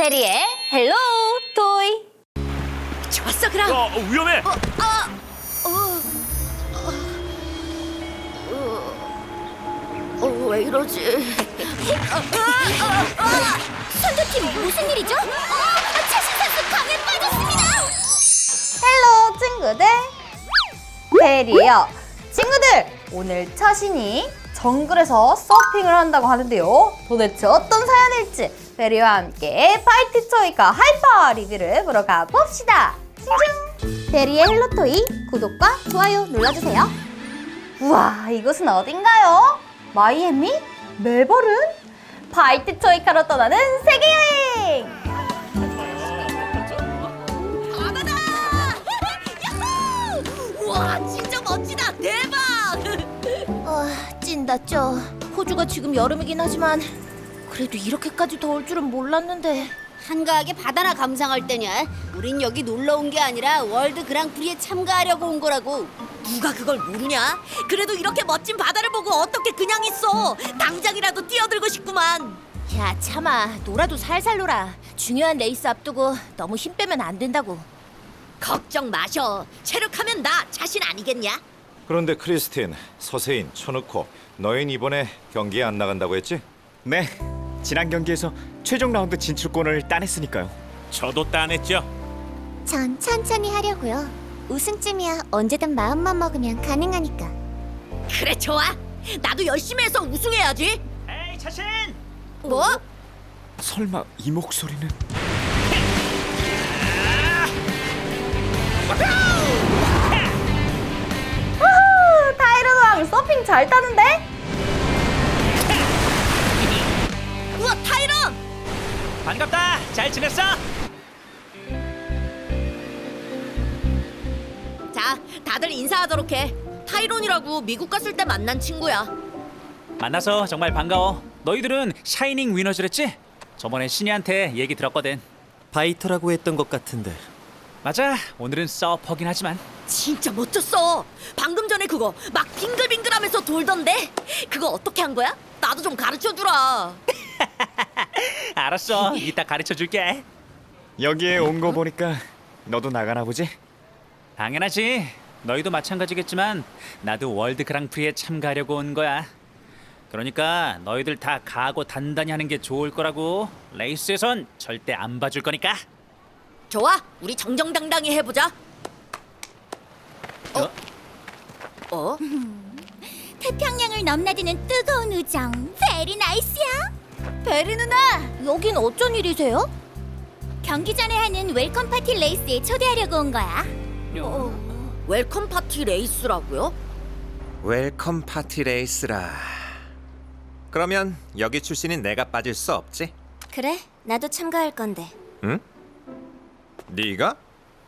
페리의 헬로 토이. 좋았어 그럼. 어, 위험해. 어, 왜 이러지? 선두팀 무슨 일이죠? 어, 차신 선수 강에 빠졌습니다. 헬로 친구들. 페리예요. 친구들 오늘 차신이 정글에서 서핑을 한다고 하는데요. 도대체 어떤 사연일지 페리와 함께 파이트 토이카 하이퍼 리뷰를 보러 가봅시다. 페리의 헬로 토이 구독과 좋아요 눌러주세요. 우와 이곳은 어딘가요? 마이애미? 멜버른? 파이트 토이카로 떠나는 세계 여행! 바다다! 야호! 와 진짜 멋지다 대박! 아, 찐다 쪄. 호주가 지금 여름이긴 하지만 그래도 이렇게까지 더울 줄은 몰랐는데. 한가하게 바다나 감상할 때냐? 우린 여기 놀러 온 게 아니라 월드 그랑프리에 참가하려고 온 거라고. 누가 그걸 모르냐? 그래도 이렇게 멋진 바다를 보고 어떻게 그냥 있어? 당장이라도 뛰어들고 싶구만. 야, 참아. 놀아도 살살 놀아. 중요한 레이스 앞두고 너무 힘 빼면 안 된다고. 걱정 마셔. 체력하면 나 자신 아니겠냐? 그런데 크리스틴, 서세인, 천우코, 너흰 이번에 경기에 안 나간다고 했지? 네. 지난 경기에서 최종 라운드 진출권을 따냈으니까요. 저도 따냈죠. 전 천천히 하려고요. 우승쯤이야 언제든 마음만 먹으면 가능하니까. 그래 좋아. 나도 열심히 해서 우승해야지. 에이, 자신! 뭐? 설마 이 목소리는 우후, 타이런 왕 서핑 잘 타는데? 반갑다. 잘 지냈어? 자, 다들 인사하도록 해. 타이론이라고 미국 갔을 때 만난 친구야. 만나서 정말 반가워. 너희들은 샤이닝 위너즈랬지? 저번에 신이한테 얘기 들었거든. 바이터라고 했던 것 같은데 맞아. 오늘은 서퍼긴 하지만 진짜 멋졌어. 방금 전에 그거 막 빙글빙글하면서 돌던데. 그거 어떻게 한 거야? 나도 좀 가르쳐 주라. 알았어. 이따 가르쳐 줄게. 여기에 온 거 보니까 너도 나가나 보지? 당연하지. 너희도 마찬가지겠지만 나도 월드 그랑프리에 참가하려고 온 거야. 그러니까 너희들 다 각오 단단히 하는 게 좋을 거라고. 레이스에선 절대 안 봐줄 거니까. 좋아, 우리 정정당당히 해보자. 어? 어? 태평양을 넘나드는 뜨거운 우정. 베리 나이스야. 베리 누나, 여긴 어쩐 일이세요? 경기 전에 하는 웰컴 파티 레이스에 초대하려고 온 거야. 웰컴 파티 레이스라고요? 웰컴 파티 레이스라 그러면 여기 출신인 내가 빠질 수 없지? 그래, 나도 참가할 건데. 네가?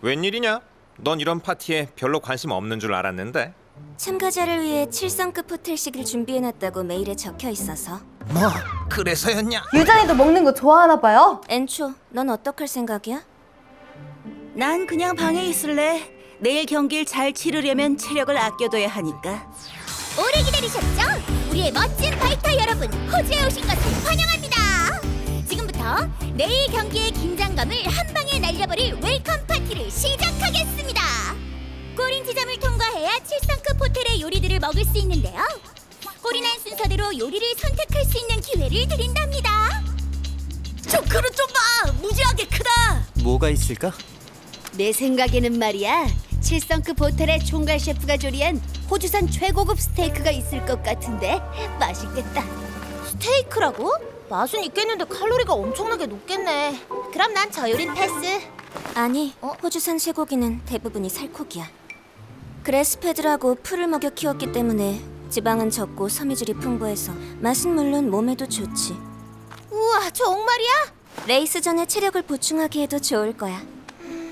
웬일이냐? 넌 이런 파티에 별로 관심 없는 줄 알았는데 참가자를 위해 7성급 호텔식을 준비해놨다고 메일에 적혀 있어서. 뭐 그래서였냐? 유전이도 먹는 거 좋아하나 봐요. 엔초, 넌 어떡할 생각이야? 난 그냥 방에 있을래. 내일 경기를 잘 치르려면 체력을 아껴둬야 하니까. 오래 기다리셨죠? 우리의 멋진 바이터 여러분, 호주에 오신 것을 환영합니다. 지금부터 내일 경기의 긴장감을 한 방에 날려버릴 웰컴 파티를 시작하겠습니다. 꼬린 지점을 통과해야 7성급 호텔의 요리들을 먹을 수 있는데요. 꼬린한 순서대로 요리를 선택할 수 있는 기회를 드린답니다. 저 그릇 좀 봐, 무지하게 크다. 뭐가 있을까? 내 생각에는 말이야. 7성급 호텔의 총괄 셰프가 조리한 호주산 최고급 스테이크가 있을 것 같은데 맛있겠다. 스테이크라고? 맛은 있겠는데 칼로리가 엄청나게 높겠네. 그럼 난 저 요린 패스. 아니, 호주산 쇠고기는 대부분이 살코기야. 그래스페드라고 풀을 먹여 키웠기 때문에 지방은 적고 섬유질이 풍부해서 맛은 물론 몸에도 좋지. 우와, 정말이야? 레이스 전에 체력을 보충하기에도 좋을 거야.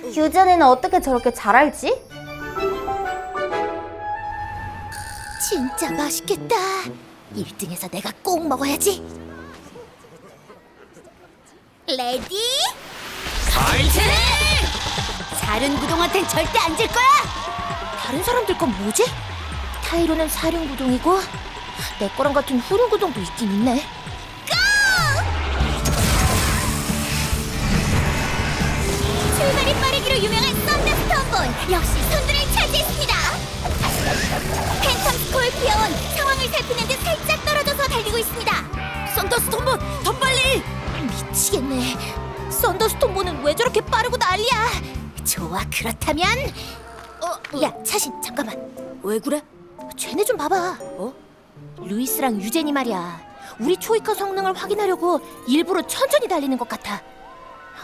유전이는 어떻게 저렇게 잘 알지? 진짜 맛있겠다. 1등에서 내가 꼭 먹어야지. 레디? 파이팅! 사륜구동한텐 절대 안 질 거야. 다른 사람들 건 뭐지? 타이로는 사륜구동이고 내 거랑 같은 후륜구동도 있긴 있네. 출발이 빠르기로 유명한 썬더스톤본 역시 선두를 차지했습니다. 팬텀 스콜피어원 상황을 살피는 데 살짝 떨어져서 달리고 있습니다. 썬더스톤볼 더 빨리! 미치겠네. 썬더스톤볼은 왜 저렇게 빠르고 난리야? 좋아 그렇다면 어, 어. 야 차신 잠깐만. 왜 그래? 쟤네 좀 봐봐. 어? 루이스랑 유제니 말이야. 우리 초이카 성능을 확인하려고 일부러 천천히 달리는 것 같아.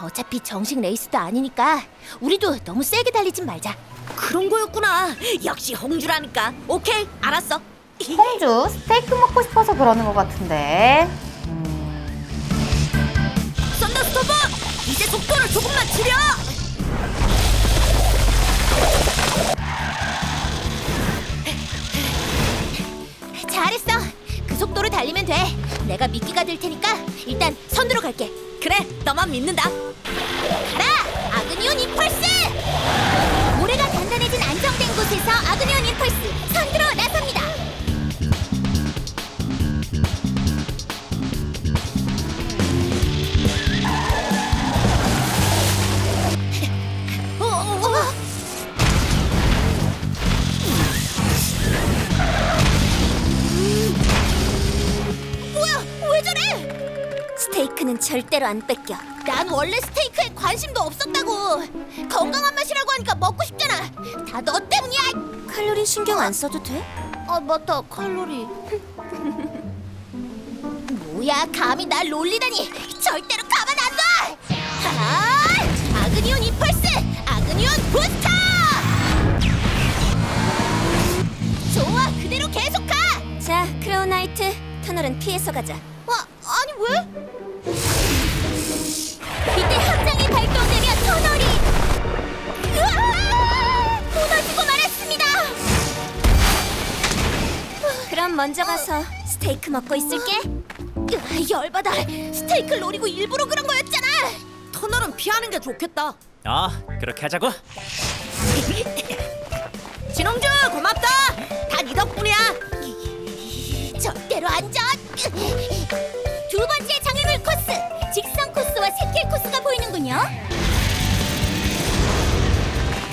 어차피 정식 레이스도 아니니까 우리도 너무 세게 달리진 말자. 그런 거였구나. 역시 홍주라니까. 오케이, 알았어. 홍주 스테이크 먹고 싶어서 그러는 것 같은데 썬더스톰본 이제 속도를 조금만 줄여. 잘했어. 그 속도로 달리면 돼. 내가 미끼가 될 테니까 일단 선두로 갈게. 그래, 너만 믿는다. 가라! 아그니온 임펄스! 모래가 단단해진 안정된 곳에서 아그니온 임펄스 절대로 안 뺏겨. 난 원래 스테이크에 관심도 없었다고. 건강한 맛이라고 하니까 먹고 싶잖아. 다 너 때문이야. 칼로리 신경 안 써도 돼? 아 맞다 칼로리. 뭐야 감히 날 놀리다니 절대로 가만 안 둬. 하! 아그니온 임펄스, 아그니온 부스터. 좋아 그대로 계속 가. 자, 크로우나이트 터널은 피해서 가자. 먼저 가서 스테이크 먹고 있을게. 으아, 열받아. 스테이크를 노리고 일부러 그런 거였잖아. 터널은 피하는 게 좋겠다. 어, 그렇게 하자고. 진홍주 고맙다. 다 네 덕분이야. 절대로 안전. 두 번째 장애물 코스 직선 코스와 새길 코스가 보이는군요.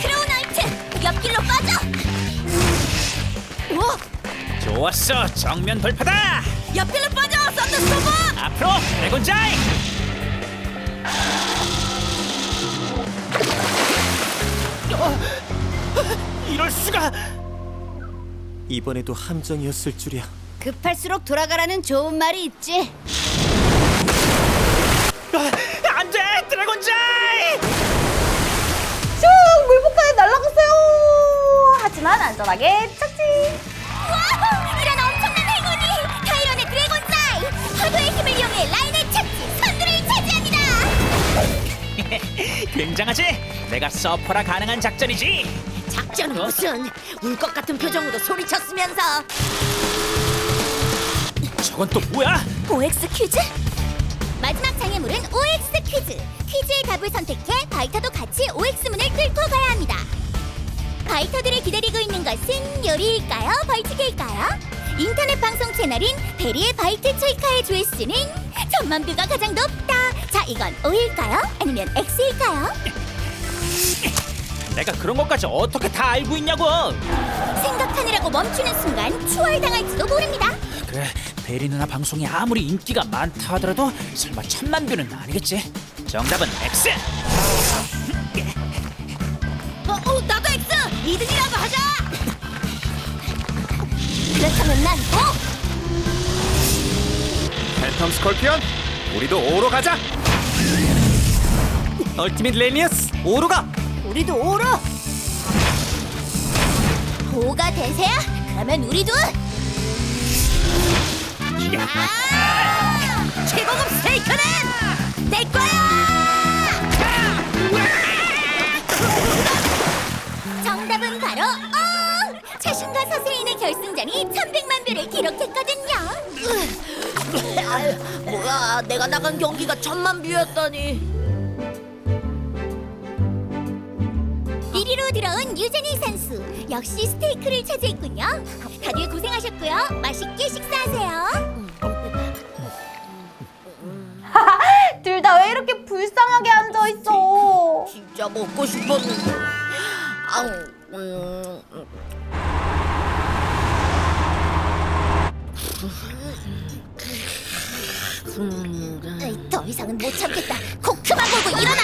크로우나이트 옆길로 빠져. 우와, 좋았어, 정면 돌파다. 옆길로 빠져, 썬더스톰본. 앞으로 드래곤 자이. 이럴 수가. 이번에도 함정이었을 줄이야. 급할수록 돌아가라는 좋은 말이 있지. 안돼, 드래곤 자이. 슝 물폭탄이 날아갔어요 하지만 안전하게 착지 힘을 이용해 라인을 착지! 선두를 차지합니다! 굉장하지? 내가 서퍼라 가능한 작전이지. 작전은 무슨 울 것 같은 표정으로 소리쳤으면서 저건 또 뭐야? OX 퀴즈? 마지막 장애물은 OX 퀴즈! 퀴즈의 답을 선택해 바이터도 같이 OX문을 뚫고 가야 합니다. 바이터들을 기다리고 있는 것은 요리일까요? 벌칙일까요? 인터넷 방송 채널인 베리의 바이트 초이카의 조회수는 천만 뷰가 가장 높다. 자, 이건 O일까요? 아니면 X일까요? 내가 그런 것까지 어떻게 다 알고 있냐고. 생각하느라고 멈추는 순간 추월당할지도 모릅니다. 그래, 베리 누나 방송이 아무리 인기가 많다 하더라도 설마 천만 뷰는 아니겠지. 정답은 X. 어, 어, 나도 X 2등이라도 하자. 그렇다면 난 O! 팬텀 스콜피언 우리도 오로 가자 얼티밋 레니어스 오로가. 우리도 오로. 오가 대세야? 그러면 우리도 최고급 스테이크는 내 거야. 정답은 바로 O! 자신과 서세인의 결승전이 300만 뷰를 기록했거든요. 뭐야, 내가 나간 경기가 천만 뷰였다니. 1위로 들어온 유재니 선수 역시 스테이크를 차지했군요. 다들 고생하셨고요. 맛있게 식사하세요. 둘 다 왜 이렇게 불쌍하게 앉아 있어 진짜 먹고 싶었는데. 아우, 음, 음. 에이, 더 이상은 못 참겠다. 코 그만 골고 일어나.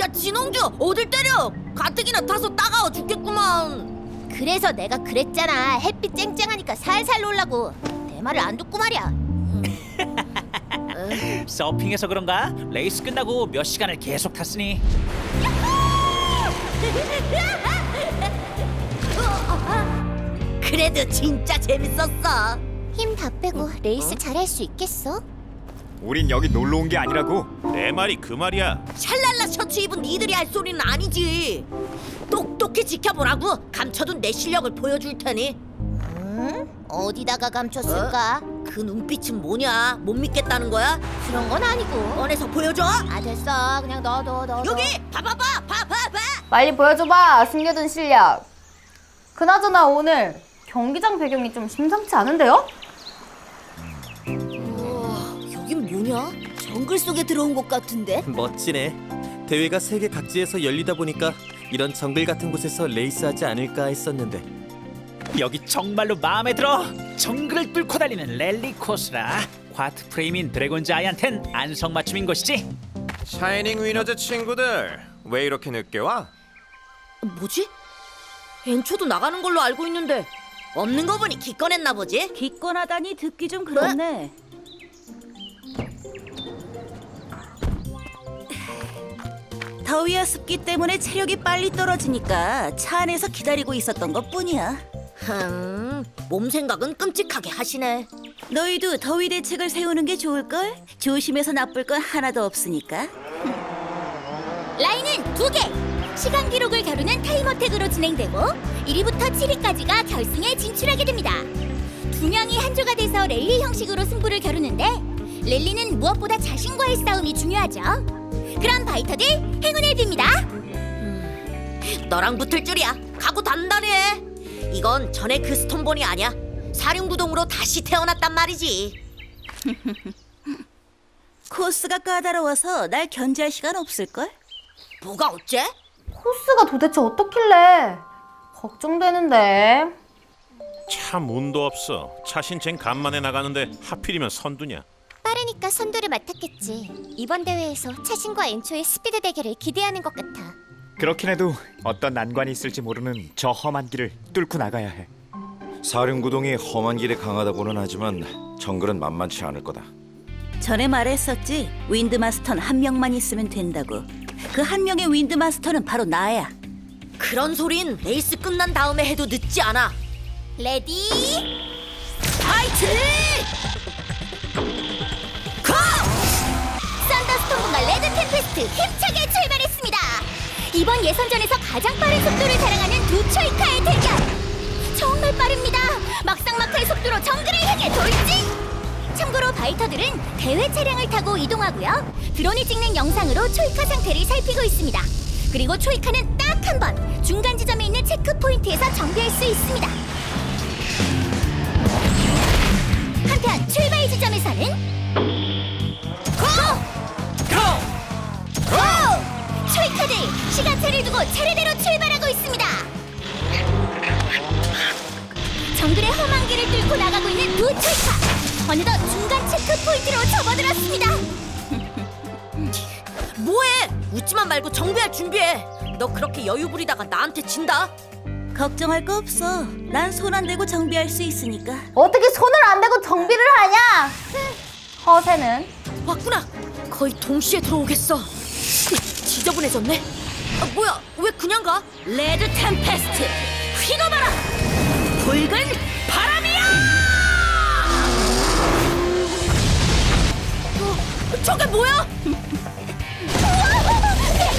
야 진홍주 어딜 때려 가뜩이나 타서 따가워 죽겠구만 그래서 내가 그랬잖아. 햇빛 쨍쨍하니까 살살 놀라고. 내 말을 안 듣고 말이야. 서핑해서 그런가? 레이스 끝나고 몇 시간을 계속 탔으니 그래도 진짜 재밌었어 힘 다 빼고 레이스 잘할 수 있겠어? 우린 여기 놀러 온 게 아니라고. 내 말이 그 말이야. 샬랄라 셔츠 입은 니들이 할 소리는 아니지 똑똑히 지켜보라고 감춰둔 내 실력을 보여줄 테니 응? 어디다가 감췄을까? 그 눈빛은 뭐냐 못 믿겠다는 거야? 그런 건 아니고. 꺼내서 보여줘 아 됐어. 그냥 넣어둬 넣어. 여기 봐봐봐 봐봐봐 빨리 보여줘봐 숨겨둔 실력. 그나저나 오늘 경기장 배경이 좀 심상치 않은데요? 뭐냐? 정글 속에 들어온 것 같은데? 멋지네. 대회가 세계 각지에서 열리다 보니까 이런 정글 같은 곳에서 레이스하지 않을까 했었는데 여기 정말로 마음에 들어. 정글을 뚫고 달리는 랠리 코스라. 과트 프레임인 드래곤 자이언텐 안성맞춤인 것이지. 샤이닝 위너즈 친구들 왜 이렇게 늦게 와? 뭐지? 엔초도 나가는 걸로 알고 있는데 없는 거 보니 기꺼냈나 보지? 기권하다니 듣기 좀 그렇네. 더위와 습기 때문에 체력이 빨리 떨어지니까 차 안에서 기다리고 있었던 것 뿐이야. 흠, 몸 생각은 끔찍하게 하시네. 너희도 더위 대책을 세우는 게 좋을걸? 조심해서 나쁠 건 하나도 없으니까. 라인은 두 개. 시간 기록을 겨루는 타임어택으로 진행되고 1위부터 7위까지가 결승에 진출하게 됩니다. 두 명이 한 조가 돼서 랠리 형식으로 승부를 겨루는데 랠리는 무엇보다 자신과의 싸움이 중요하죠. 그럼 바이터들 행운을 빕니다. 너랑 붙을 줄이야. 각오 단단해. 이건 전에 그 스톤본이 아니야. 사륜구동으로 다시 태어났단 말이지. 코스가 까다로워서 날 견제할 시간 없을걸? 뭐가 어째? 코스가 도대체 어떻길래? 걱정되는데. 참 운도 없어. 차신쟨 간만에 나가는데 하필이면 선두냐. 빠르니까 선두를 맡았겠지. 이번 대회에서 차신과 엔초의 스피드 대결을 기대하는 것 같아. 그렇긴 해도 어떤 난관이 있을지 모르는 저 험한 길을 뚫고 나가야 해. 사륜구동이 험한 길에 강하다고는 하지만 정글은 만만치 않을 거다. 전에 말했었지. 윈드마스터는 한 명만 있으면 된다고. 그 한 명의 윈드마스터는 바로 나야. 그런 소린 레이스 끝난 다음에 해도 늦지 않아. 레디 파이트! 템페스트 힘차게 출발했습니다. 이번 예선전에서 가장 빠른 속도를 자랑하는 두 초이카의 대결. 정말 빠릅니다. 막상막하의 속도로 정글을 향해 돌진. 참고로 바이터들은 대회 차량을 타고 이동하고요. 드론이 찍는 영상으로 초이카 상태를 살피고 있습니다. 그리고 초이카는 딱 한 번 중간 지점에 있는 체크 포인트에서 정비할 수 있습니다. 한편 출발 지점에서는 초이카들 시간차를 두고 차례대로 출발하고 있습니다. 정글의 험한 길을 뚫고 나가고 있는 두 초이카. 어느덧 중간 체크 포인트로 접어들었습니다. 뭐해? 웃지만 말고 정비할 준비해. 너 그렇게 여유 부리다가 나한테 진다. 걱정할 거 없어. 난 손 안 대고 정비할 수 있으니까. 어떻게 손을 안 대고 정비를 하냐? 허세는 왔구나. 거의 동시에 들어오겠어. 지저분해졌네. 아, 뭐야? 왜 그냥 가? 레드 템페스트 휘어봐라. 붉은 바람이야. 어, 저게 뭐야?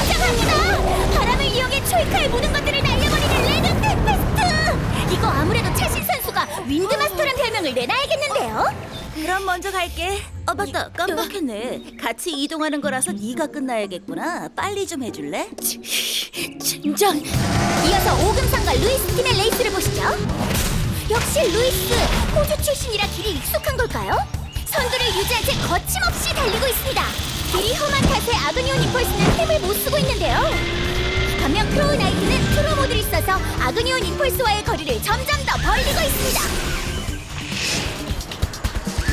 굉장합니다. 바람을 이용해 초이카의 모든 것들을 날려버리는 레드 템페스트. 이거 아무래도 차신 선수가 윈드마스터란 별명을 내놔야겠는데요. 그럼 먼저 갈게. 어 맞다 깜빡했네. 같이 이동하는 거라서 네가 끝나야겠구나. 빨리 좀 해줄래? 젠장. 이어서 오금상과 루이스 팀의 레이스를 보시죠. 역시 루이스 호주 출신이라 길이 익숙한 걸까요? 선두를 유지한 채 거침없이 달리고 있습니다. 길이 험한 탓에 아그니오 니펄스는 힘을 못 쓰고 있는데요. 반면 크로우 나이트는 프로모들이 있어서 아그니온 임펄스와의 거리를 점점 더 벌리고 있습니다.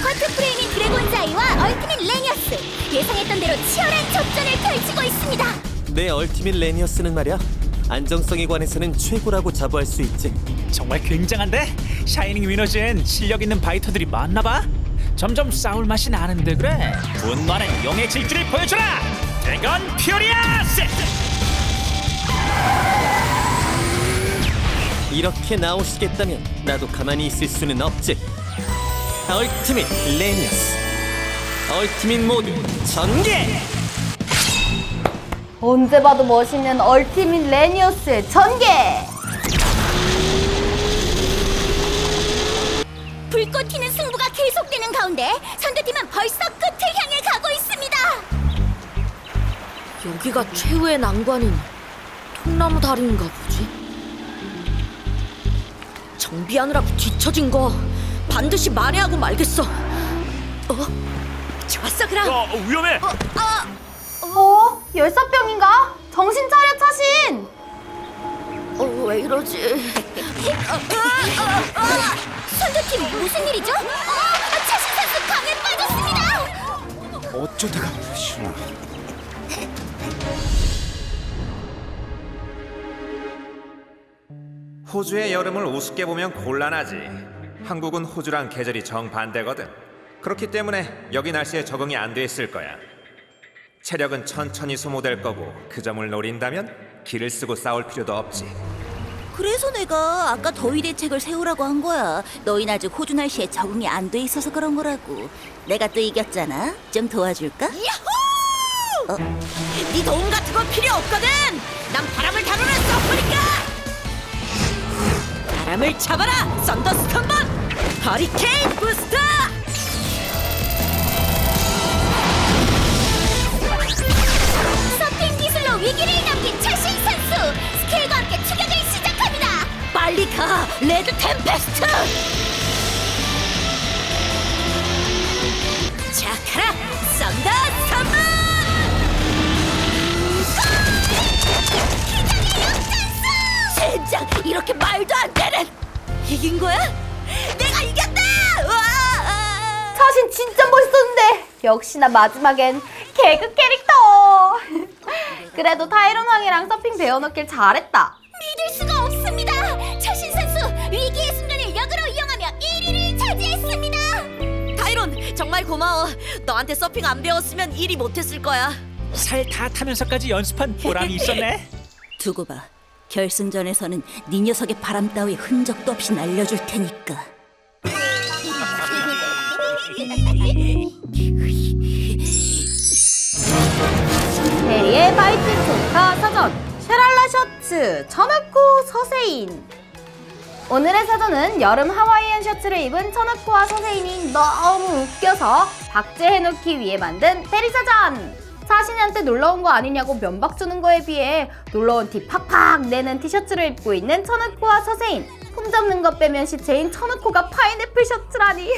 쿼트 프레임인 드래곤 자이와 얼티밋 레니어스 예상했던 대로 치열한 접전을 펼치고 있습니다. 내 얼티밋 레니어스는 말이야. 안정성에 관해서는 최고라고 자부할 수 있지. 정말 굉장한데? 샤이닝 위너즈엔 실력 있는 바이터들이 많나 봐. 점점 싸울 맛이 나는데 그래. 분노하는 용의 질주를 보여줘라. 드래곤 퓨리아스! 이렇게 나오시겠다면 나도 가만히 있을 수는 없지. 얼티밋 레니어스. 얼티밋 모드 전개. 언제 봐도 멋있는 얼티밋 레니어스의 전개! 불꽃 튀는 승부가 계속되는 가운데 선두팀은 벌써 끝을 향해 가고 있습니다. 여기가 최후의 난관인 통나무 다리인가 보지? 정비하느라고 뒤처진 거 반드시 만회하고 말겠어. 어? 좋았어, 그럼. 어, 위험해. 어? 열사병인가? 정신 차려 차신! 어, 왜 이러지? 선두팀 무슨 일이죠? 어, 차신 선수 강에 빠졌습니다. 어쩌다가 호주의 여름을 우습게 보면 곤란하지. 한국은 호주랑 계절이 정반대거든. 그렇기 때문에 여기 날씨에 적응이 안 돼 있을 거야. 체력은 천천히 소모될 거고 그 점을 노린다면 길을 쓰고 싸울 필요도 없지. 그래서 내가 아까 더위 대책을 세우라고 한 거야. 너희 아직 호주 날씨에 적응이 안 돼 있어서 그런 거라고. 내가 또 이겼잖아. 좀 도와줄까? 야호! 네 도움 같은 건 필요 없거든. 난 바람을 다루는 서프니까. 바람을 잡아라, 썬더스톰번. 허리케인 부스터. 서핑 기술로 위기를 넘긴 차신 선수 스케일과 함께 추격을 시작합니다. 빨리 가, 레드 템페스트. 자, 가라, 썬더스톰번. 젠장 이렇게 말도 안 되는 이긴 거야? 내가 이겼다! 우와! 차신 진짜 멋있었는데 역시나 마지막엔 개그 캐릭터 그래도 타이런 왕이랑 서핑 배워놓길 잘했다 믿을 수가 없습니다. 차신 선수 위기의 순간을 역으로 이용하며 1위를 차지했습니다. 타이론 정말 고마워. 너한테 서핑 안 배웠으면 1위 못했을 거야. 살 다 타면서까지 연습한 보람이 있었네. 두고 봐. 결승전에서는 네 녀석의 바람 따위 흔적도 없이 날려줄 테니까. 대리의 바이트 조카 사전 쉐랄라 셔츠 천우코 서세인 오늘의 사전은 여름 하와이안 셔츠를 입은 천우코와 서세인이 너무 웃겨서 박제해놓기 위해 만든 대리사전 사신한테 놀러 온 거 아니냐고 면박 주는 거에 비해 놀러 온 티 팍팍 내는 티셔츠를 입고 있는 천우코와 서세인. 품 잡는 것 빼면 시체인 천우코가 파인애플 셔츠라니.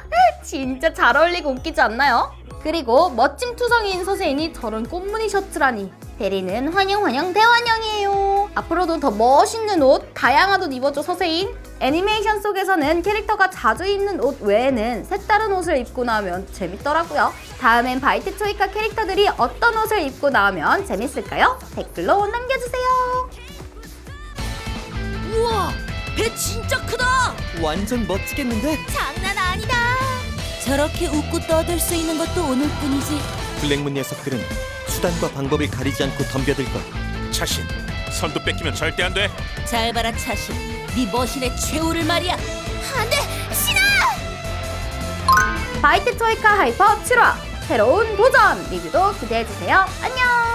진짜 잘 어울리고 웃기지 않나요? 그리고 멋진 투성이인 서세인이 저런 꽃무늬 셔츠라니. 대리는 환영 환영 대환영이에요. 앞으로도 더 멋있는 옷 다양한 옷 입어줘 서세인 애니메이션 속에서는 캐릭터가 자주 입는 옷 외에는 색다른 옷을 입고 나오면 재밌더라고요 다음엔 바이트 초이카 캐릭터들이 어떤 옷을 입고 나오면 재밌을까요? 댓글로 남겨주세요 우와, 배 진짜 크다. 완전 멋지겠는데? 장난 아니다. 저렇게 웃고 떠들 수 있는 것도 오늘뿐이지. 블랙문 녀석들은 수단과 방법을 가리지 않고 덤벼들 거야. 차신, 선두 뺏기면 절대 안 돼. 잘 봐라 차신. 네 머신의 최후를 말이야. 안돼, 신아! 바이트 초이카 하이퍼 7화 새로운 도전 리뷰도 기대해 주세요 안녕